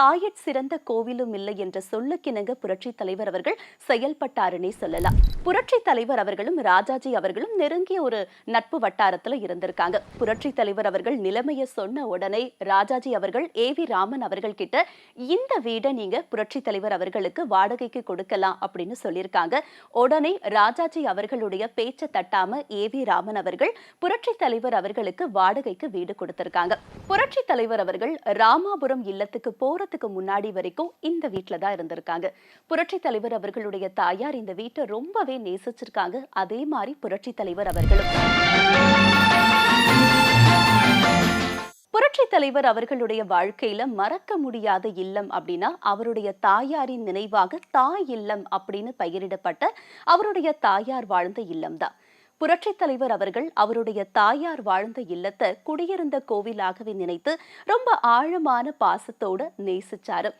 தாயட் சிறந்த கோவிலும் இல்லை என்ற சொல்லுக்கிணங்க புரட்சி தலைவர் அவர்கள் செயல்பட்டாருன்னே சொல்லலாம். புரட்சி தலைவர் அவர்களும் ராஜாஜி அவர்களும் நெருங்கிய ஒரு நட்பு வட்டாரத்துல இருந்திருக்காங்க. புரட்சி தலைவர் அவர்கள் நிலைமையை சொன்ன உடனே ராஜாஜி அவர்கள் ஏ வி ராமன் அவர்கள் கிட்ட இந்த வீடை நீங்க புரட்சி தலைவர் அவர்களுக்கு வாடகைக்கு கொடுக்கலாம் அப்படின்னு சொல்லியிருக்காங்க. உடனே ராஜாஜி அவர்களுடைய பேச்சை தட்டாம ஏ வி ராமன் அவர்கள் புரட்சி தலைவர் அவர்களுக்கு வாடகைக்கு வீடு கொடுத்திருக்காங்க. புரட்சி தலைவர் அவர்கள் ராமாபுரம் இல்லத்துக்கு போற போறதுக்கு முன்னாடி வரைக்கும் இந்த வீட்டில் தான் இருந்திருக்காங்க. புரட்சி தலைவர் அவர்களுடைய தாயார் இந்த வீட்டை ரொம்பவே நேசிச்சிருக்காங்க. அதே மாதிரி புரட்சி தலைவர் அவர்களும். புரட்சி தலைவர் அவர்களுடைய வாழ்க்கையில மறக்க முடியாத இல்லம் அப்படின்னா அவருடைய தாயாரின் நினைவாக தாய் இல்லம் அப்படின்னு பெயரிடப்பட்ட அவருடைய தாயார் வாழ்ந்த இல்லம்தான் புரட்சி தலைவர் அவர்கள் அவருடைய தாயார் வாழ்ந்த இல்லத்தை குடியிருந்த கோவிலாகவே நினைத்து ரொம்ப ஆழமான பாசத்தோட நேசிச்சாரு.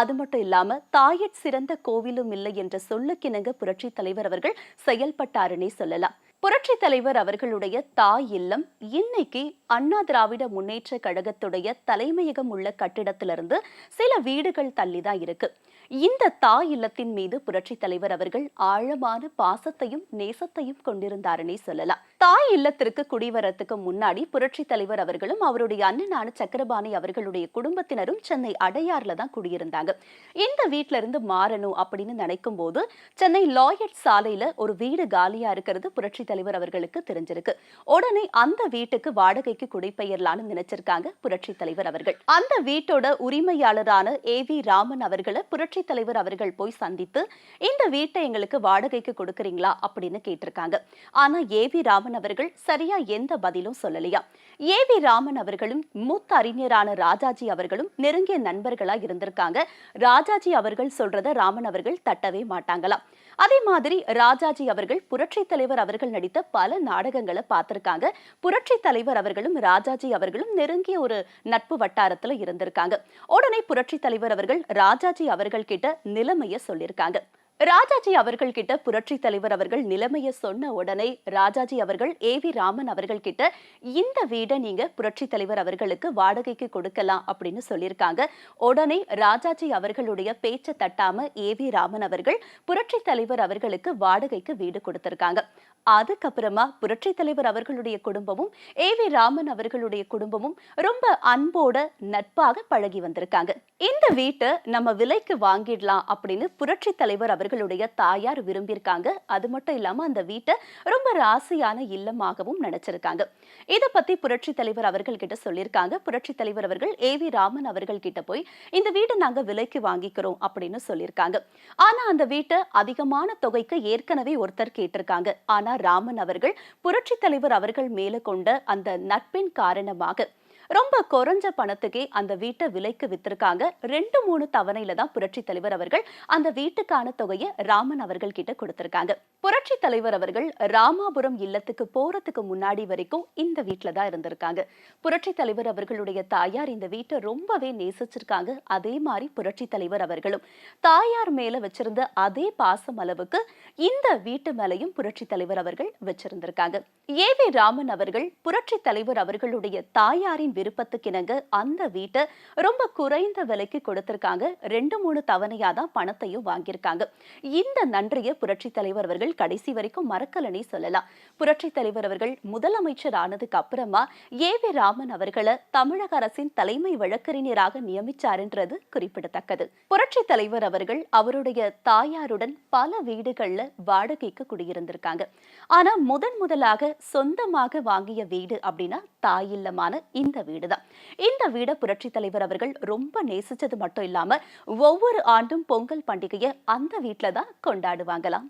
அது மட்டும் இல்லாம தாயட் சிறந்த கோவிலும் இல்லை என்ற சொல்லுக்கிணங்க புரட்சி தலைவர் அவர்கள் செயல்பட்டாருன்னே சொல்லலாம். புரட்சி தலைவர் அவர்களுடைய தாய் இல்லம் இன்னைக்கு அண்ணா திராவிட முன்னேற்ற கழகத்துடைய தலைமையகம் உள்ள கட்டிடத்திலிருந்து சில வீடுகள் தள்ளிதான் இருக்கு. இந்த தாய் இல்லத்தின் மீது புரட்சி தலைவர் அவர்கள் ஆழமான பாசத்தையும் நேசத்தையும் கொண்டிருந்தாருன்னே சொல்லலாம். தாய் இல்லத்திற்கு குடிவரத்துக்கு முன்னாடி புரட்சி தலைவர் அவர்களும் அவருடைய அண்ணனான சக்கரபாணி அவர்களுடைய குடும்பத்தினரும் சென்னை அடையார்ல தான் குடியிருந்தாங்க. இந்த வீட்ல இருந்து மாறணும் அப்படின்னு நினைக்கும் போது சென்னை லாயட் சாலையில ஒரு வீடு காலியா இருக்கிறது புரட்சி தலைவர் அவர்களுக்கு தெரிஞ்சிருக்கு. உடனே அந்த வீட்டுக்கு வாடகைக்கு குடிபெயர்லான்னு நினைச்சிருக்காங்க புரட்சி தலைவர் அவர்கள். அந்த வீட்டோட உரிமையாளரான ஏ வி ராமன் அவர்களை புரட்சி தலைவர் அவர்கள் போய் சந்தித்து இந்த வீட்டை எங்களுக்கு வாடகைக்கு கொடுக்கறீங்களா? அப்படின்னு கேட்டிருக்காங்க. ஆனா ஏ வி ராமன் அவர்கள் சரியா எந்த பதிலும் சொல்லலையா? ஏ வி ராமன் அவர்களும் மூத்த அறிஞரான ராஜாஜி அவர்களும் நெருங்கிய நண்பர்களா இருந்திருக்காங்க. ராஜாஜி அவர்கள் சொல்றத ராமன் அவர்கள் தட்டவே மாட்டாங்களாம் அதே மாதிரி ராஜாஜி அவர்கள் புரட்சி தலைவர் அவர்கள் நடித்த பல நாடகங்களை பார்த்திருக்காங்க. புரட்சி தலைவர் அவர்களும் ராஜாஜி அவர்களும் நெருங்கிய ஒரு நட்பு வட்டாரத்துல இருந்திருக்காங்க. உடனே புரட்சி தலைவர் அவர்கள் ராஜாஜி அவர்கள் கிட்ட நிலைமைய சொல்லியிருக்காங்க ராஜாஜி அவர்கள் கிட்ட புரட்சி தலைவர் அவர்கள் நிலைமைய சொன்ன உடனே ராஜாஜி அவர்கள் ஏ வி ராமன் அவர்கள் கிட்ட இந்த வீடை நீங்க புரட்சி தலைவர் அவர்களுக்கு வாடகைக்கு கொடுக்கலாம் அப்படின்னு சொல்லியிருக்காங்க. உடனே ராஜாஜி அவர்களுடைய பேச்சை தட்டாம ஏ வி ராமன் அவர்கள் புரட்சி தலைவர் அவர்களுக்கு வாடகைக்கு வீடு கொடுத்திருக்காங்க. அதுக்கப்புறமா புரட்சி தலைவர் அவர்களுடைய குடும்பமும் ஏ வி ராமன் அவர்களுடைய குடும்பமும் ரொம்ப அன்போட நட்பாக பழகி வந்திருக்காங்க. இந்த வீட்டை நம்ம விலைக்கு வாங்கிடலாம் அப்படின்னு புரட்சி தலைவர் அவர்கள் அவர்களுடைய தாயார் விரும்பியிருக்காங்க. அது மட்டும் இல்லாம அந்த வீட்டை ரொம்ப ராசியான இல்லமாகவும் நினைச்சிருக்காங்க. இதை பத்தி புரட்சி தலைவர் அவர்கள் கிட்ட சொல்லியிருக்காங்க. புரட்சி தலைவர் அவர்கள் ஏ வி ராமன் அவர்கள் கிட்ட போய் இந்த வீட்டை நாங்க விலைக்கு வாங்கிக்கிறோம் அப்படின்னு சொல்லியிருக்காங்க. ஆனா அந்த வீட்டை அதிகமான தொகைக்கு ஏற்கனவே ஒருத்தர் கேட்டிருக்காங்க. ஆனா ராமன் அவர்கள் புரட்சி தலைவர் அவர்கள் மேல கொண்ட அந்த நட்பின் காரணமாக ரொம்ப குறைஞ்ச பணத்துக்கே அந்த வீட்டை விலைக்கு வித்திருக்காங்க. ரெண்டு மூணு தவணையில தான் புரட்சி தலைவர் அவர்கள் அந்த வீட்டுக்கான தொகையை ராமன் அவர்கள் கிட்ட கொடுத்திருக்காங்க. புரட்சி தலைவர் அவர்கள் ராமாபுரம் இல்லத்துக்கு போறதுக்கு முன்னாடி வரைக்கும் இந்த வீட்டில தான் இருந்திருக்காங்க. புரட்சி தலைவர் அவர்களுடைய தாயார் இந்த வீட்டை ரொம்பவே நேசிச்சிருக்காங்க. அதே மாதிரி புரட்சி தலைவர் அவர்களும். தாயார் மேல வச்சிருந்த அதே பாசம் அளவுக்கு இந்த வீட்டு மேலையும் புரட்சி தலைவர் அவர்கள் வச்சிருந்திருக்காங்க. ஏ வி ராமன் அவர்கள் புரட்சி தலைவர் அவர்களுடைய தாயாரின் விருப்பத்துக்கிணங்க அந்த வீட்டை ரொம்ப குறைந்த விலைக்கு கொடுத்திருக்காங்க. ரெண்டு மூணு தவணையா தான் பணத்தையும் வாங்கியிருக்காங்க. இந்த நன்றியை புரட்சி தலைவர் அவர்கள் கடைசி வரைக்கும் மறக்கலனே சொல்லலாம். புரட்சி தலைவர் அவர்கள் முதலமைச்சர் ஆனதுக்கு அப்புறமா ஏ வி ராமன் அவர்களை தமிழக அரசின் தலைமை வழக்கறிஞராக நியமிச்சாருன்றது குறிப்பிடத்தக்கது. புரட்சி தலைவர் அவர்கள் அவருடைய தாயாருடன் பல வீடுகள்ல வாடகைக்கு குடியிருந்திருக்காங்க. ஆனா முதன் முதலாக சொந்தமாக வாங்கிய வீடு அப்படின்னா தாயில்லமான இந்த வீடுதான். இந்த வீடை புரட்சி தலைவர் அவர்கள் ரொம்ப நேசிச்சது மட்டும் இல்லாம ஒவ்வொரு ஆண்டும் பொங்கல் பண்டிகையை அந்த வீட்டில தான் கொண்டாடுவாங்களாம்.